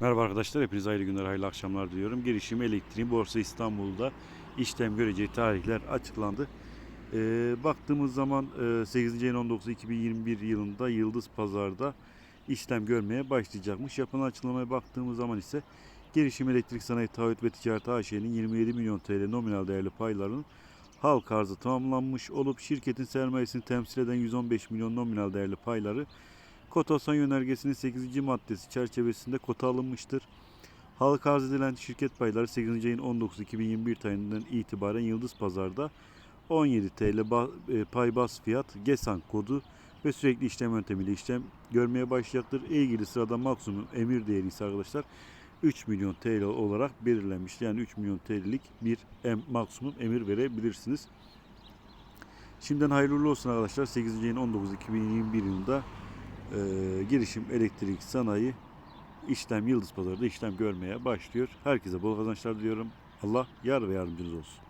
Merhaba arkadaşlar, hepinize hayırlı günler, hayırlı akşamlar diliyorum. Girişim elektriğin Borsa İstanbul'da işlem göreceği tarihler açıklandı. Ee, baktığımız zaman e, 8. ayın 19 2021 yılında Yıldız Pazar'da işlem görmeye başlayacakmış. Yapılan açıklamaya baktığımız zaman ise Girişim Elektrik Sanayi Taahhüt ve Ticaret AŞ'nin 27 milyon TL nominal değerli paylarının halk arzı tamamlanmış olup şirketin sermayesini temsil eden 115 milyon nominal değerli payları Kotasyon yönergesinin 8. maddesi çerçevesinde kota alınmıştır. Halka arz edilen şirket payları 8. ayın 19 2021 tarihinden itibaren Yıldız Pazar'da 17 TL e, pay bas fiyat GESAN kodu ve sürekli işlem yöntemiyle işlem görmeye başlayacaktır. İlgili sırada maksimum emir değeri ise arkadaşlar 3 milyon TL olarak belirlenmiş. Yani 3 milyon TL'lik bir em, maksimum emir verebilirsiniz. Şimdiden hayırlı olsun arkadaşlar. 8. ayın 19 2021 yılında e, girişim elektrik sanayi işlem Yıldız Pazarı'da işlem görmeye başlıyor. Herkese bol kazançlar diliyorum. Allah yar ve yardımcınız olsun.